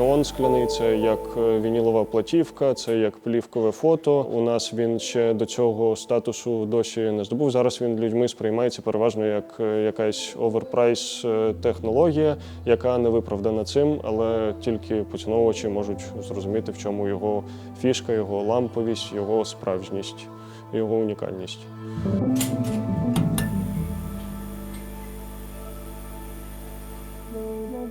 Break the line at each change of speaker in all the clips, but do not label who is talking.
Неон скляний це як е, вінілова платівка, це як плівкове фото. У нас він ще до цього статусу досі не здобув. Зараз він людьми сприймається переважно як е, якась оверпрайс е, технологія, яка не виправдана цим, але тільки поціновувачі можуть зрозуміти, в чому його фішка, його ламповість, його справжність, його унікальність.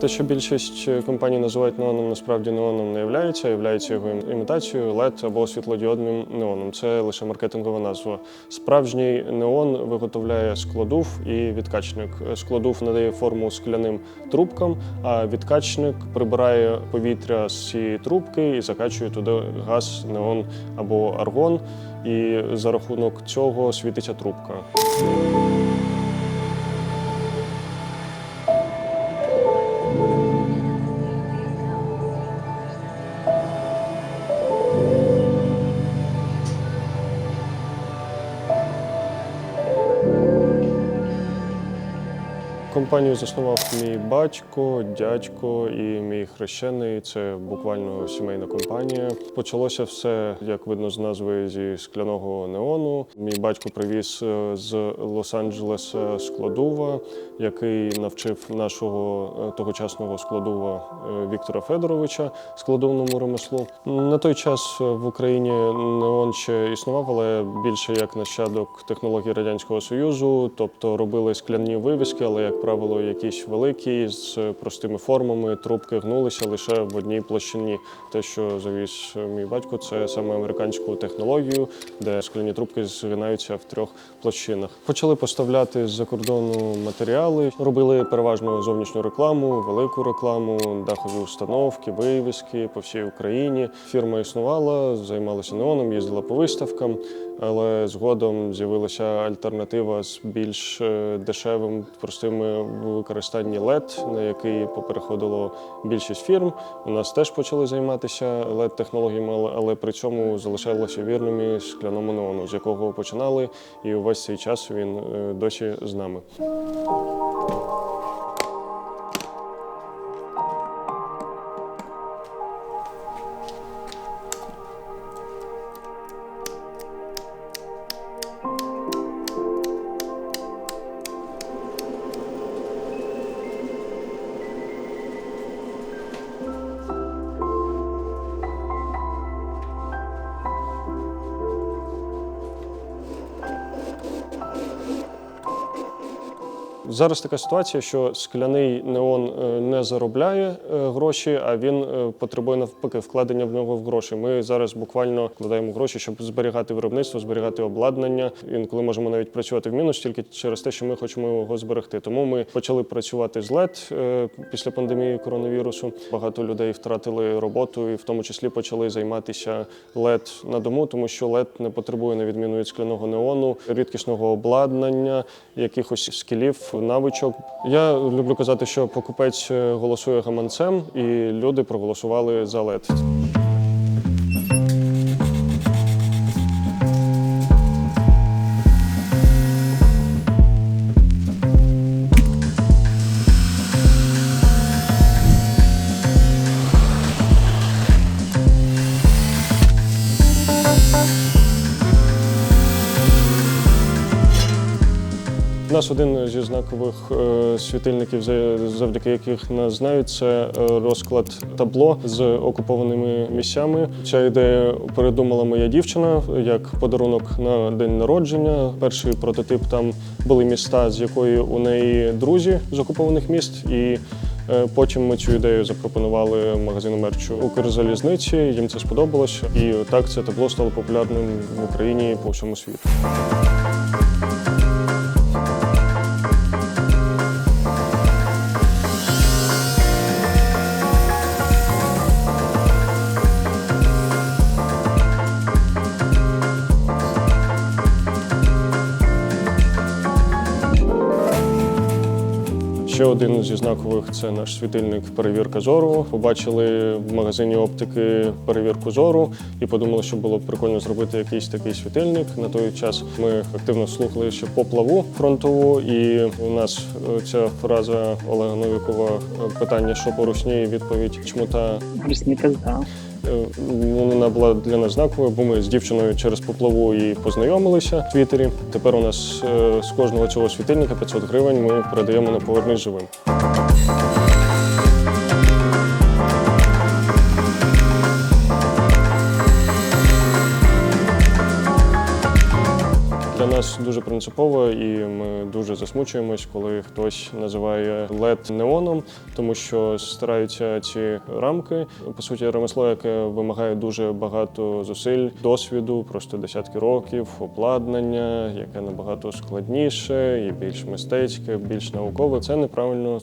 Те, що більшість компаній називають неоном, насправді неоном не являється, являється його імітацією LED або світлодіодним неоном. Це лише маркетингова назва. Справжній неон виготовляє складув і відкачник. Складув надає форму скляним трубкам, а відкачник прибирає повітря з цієї трубки і закачує туди газ, неон або аргон. І за рахунок цього світиться трубка. Компанію заснував мій батько, дядько і мій хрещений. Це буквально сімейна компанія. Почалося все, як видно з назви, зі скляного неону. Мій батько привіз е, з Лос-Анджелеса складува, який навчив нашого е, тогочасного складува е, Віктора Федоровича складовному ремеслу. На той час в Україні неон ще існував, але більше як нащадок технологій радянського союзу, тобто робили скляні вивіски, але як правило, якісь великі з простими формами, трубки гнулися лише в одній площині. Те, що завіз мій батько, це саме американську технологію, де скляні трубки згинаються в трьох площинах. Почали поставляти з-за кордону матеріали, робили переважно зовнішню рекламу, велику рекламу, дахові установки, вивіски по всій Україні. Фірма існувала, займалася неоном, їздила по виставкам, але згодом з'явилася альтернатива з більш е, дешевим, простими використанні LED, на який попереходило більшість фірм. У нас теж почали займатися led технологіями але, при цьому залишалися вірними скляному неону, з якого починали, і увесь цей час він е, досі з нами. Зараз така ситуація, що скляний неон е, не заробляє е, гроші, а він е, потребує навпаки вкладення в нього в гроші. Ми зараз буквально вкладаємо гроші, щоб зберігати виробництво, зберігати обладнання. Інколи можемо навіть працювати в мінус тільки через те, що ми хочемо його зберегти. Тому ми почали працювати з е, після пандемії коронавірусу. Багато людей втратили роботу, і в тому числі почали займатися LED на дому, тому що LED не потребує на відміну від скляного неону, рідкісного обладнання, якихось скілів, навичок. Я люблю казати, що покупець е, голосує гаманцем, і люди проголосували за LED. Нас один зі знакових е, світильників, за- завдяки яких нас знають, це е, розклад табло з окупованими місцями. Ця ідея передумала моя дівчина як подарунок на день народження. Перший прототип там були міста, з якої у неї друзі з окупованих міст, і е, потім ми цю ідею запропонували магазину мерчу Укрзалізниці. Їм це сподобалось, і так це табло стало популярним в Україні і по всьому світу. Ще один зі знакових це наш світильник перевірка зору. Побачили в магазині оптики перевірку зору і подумали, що було б прикольно зробити якийсь такий світильник. На той час ми активно слухали ще поплаву фронтову, і у нас е, ця фраза Олега Новікова питання, що по русні, відповідь чмута
Брусні пизда.
Е, Вона була для нас знаковою, бо ми з дівчиною через поплаву і познайомилися в Твіттері. Тепер у нас е, з кожного цього світильника 500 гривень ми передаємо на повернись живим. Нас дуже принципово, і ми дуже засмучуємось, коли хтось називає LED неоном, тому що стараються ці рамки. По суті, ремесло, яке вимагає дуже багато зусиль, досвіду, просто десятки років, обладнання, яке набагато складніше і більш мистецьке, більш наукове. Це неправильно.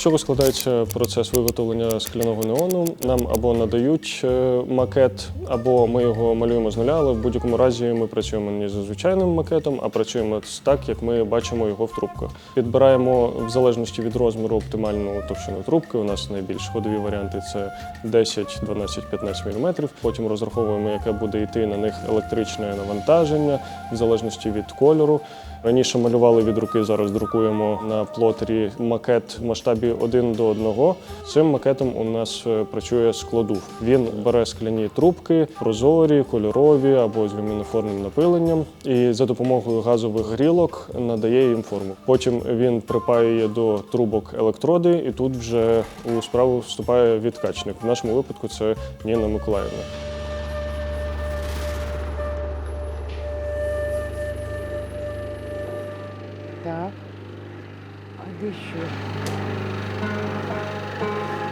З чого складається процес виготовлення скляного неону? Нам або надають е, макет, або ми його малюємо з нуля, але в будь-якому разі ми працюємо не за звичайним макетом, а працюємо так, як ми бачимо його в трубках. Підбираємо в залежності від розміру оптимальну товщину трубки. У нас найбільш ходові варіанти це 10, 12, 15 мм. Потім розраховуємо, яке буде йти на них електричне навантаження в залежності від кольору. Раніше малювали від руки, зараз друкуємо на плотері макет в масштабі 1 до 1. Цим макетом у нас е, працює складув. Він бере скляні трубки, прозорі, кольорові або з люмінофорним напиленням, і за допомогою газових грілок надає їм форму. Потім він припаює до трубок електроди, і тут вже у справу вступає відкачник. В нашому випадку це Ніна Миколаївна.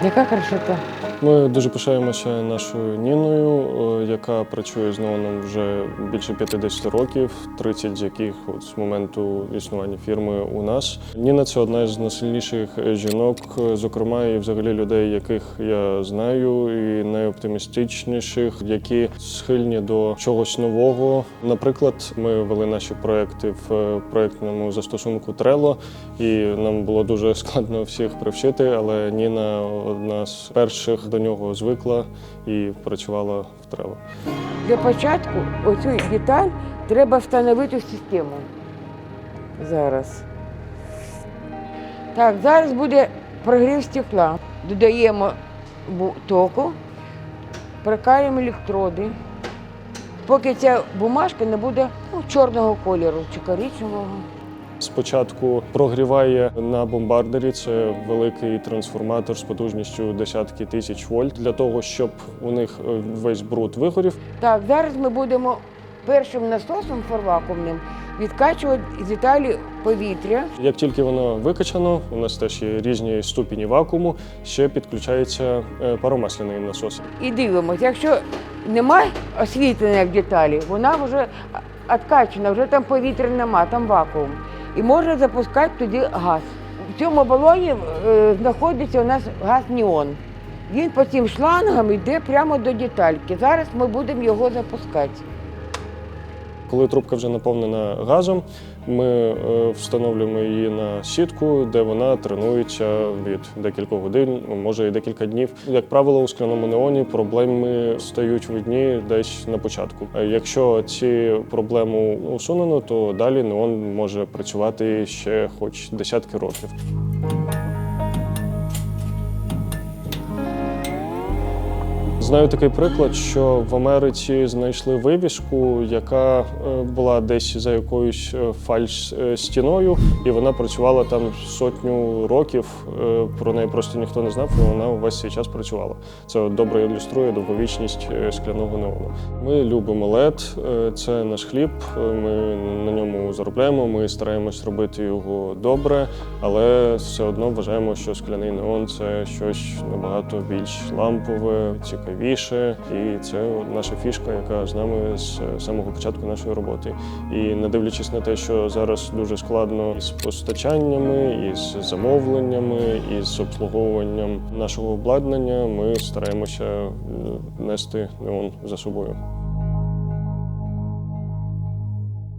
Яка красота?
Ми дуже пишаємося нашою Ніною, е, яка працює з неоном вже більше 50 років, 30 з яких от з моменту існування фірми у нас. Ніна це одна з найсильніших жінок, е, зокрема, і взагалі людей, яких я знаю, і найоптимістичніших, які схильні до чогось нового. Наприклад, ми вели наші проекти в е, проектному застосунку Trello, і нам було дуже складно всіх привчити, але Ніна одна з перших до нього звикла і працювала в Trello.
Для початку оцю деталь треба встановити в систему. Зараз. Так, зараз буде прогрів стекла. Додаємо току, прикалюємо електроди. Поки ця бумажка не буде ну, чорного кольору чи коричневого.
Спочатку прогріває на бомбардері. Це великий трансформатор з потужністю десятки тисяч вольт для того, щоб у них е, весь бруд вигорів.
Так, зараз ми будемо першим насосом форвакуумним відкачувати з деталі повітря.
Як тільки воно викачано, у нас теж є різні ступені вакууму. Ще підключається е, паромасляний насос.
І дивимося, якщо немає освітлення в деталі, вона вже відкачена, вже там повітря нема, там вакуум. І можна запускати туди газ. В цьому балоні е, знаходиться у нас газ Ніон. Він по цим шлангам йде прямо до детальки. Зараз ми будемо його запускати.
Коли трубка вже наповнена газом, ми е, встановлюємо її на сітку, де вона тренується від декількох годин, може і декілька днів. Як правило, у скляному неоні проблеми стають видні десь на початку. Е, Якщо ці проблеми усунено, то далі неон може працювати ще хоч десятки років. Знаю такий приклад, що в Америці знайшли вивіску, яка е, була десь за якоюсь е, фальш-стіною, і вона працювала там сотню років. Е, Про неї просто ніхто не знав, і вона увесь цей час працювала. Це добре ілюструє довговічність е, скляного неону. Ми любимо е, це наш хліб. е, Ми на ньому заробляємо. Ми стараємось робити його добре, але все одно вважаємо, що скляний неон це щось набагато більш лампове, цікавіше. Найновіше, і це наша фішка, яка з нами з самого початку нашої роботи. І не дивлячись на те, що зараз дуже складно з постачаннями, із замовленнями, із обслуговуванням нашого обладнання, ми стараємося е, нести неон за собою.